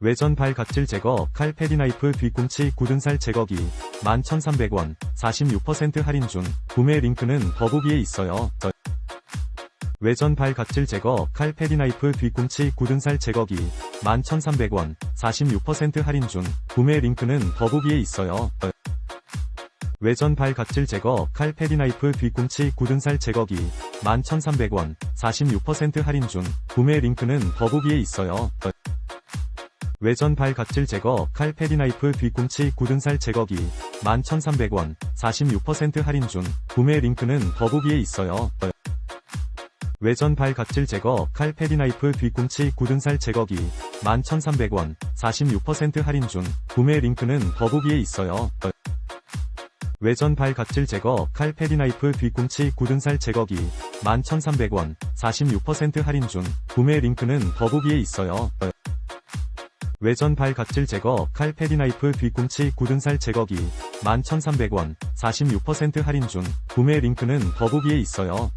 외전 발 각질 제거 칼 페리나이프 뒤꿈치 굳은 살 제거기 11,300원 46% 할인 중 구매 링크는 더보기에 있어요. 외전 발 각질 제거 칼 페리나이프 뒤꿈치 굳은 살 제거기 11,300원 46% 할인 중 구매 링크는 더보기에 있어요. 외전 발 각질 제거 칼 페리나이프 뒤꿈치 굳은 살 제거기 11,300원 46% 할인 중 구매 링크는 더보기에 있어요. 외전 발 각질 제거 칼 페리나이프 뒤꿈치 굳은 살 제거기 11,300원 46% 할인 중 구매 링크는 더보기에 있어요. 외전 발 각질 제거 칼 페리나이프 뒤꿈치 굳은 살 제거기 11,300원 46% 할인 중 구매 링크는 더보기에 있어요. 외전 발 각질 제거 칼 페리나이프 뒤꿈치 굳은 살 제거기 11,300원 46% 할인 중 구매 링크는 더보기에 있어요. 외전 발 각질 제거 칼 페리나이프 뒤꿈치 굳은 살 제거기 11,300원 46% 할인 중 구매 링크는 더보기에 있어요.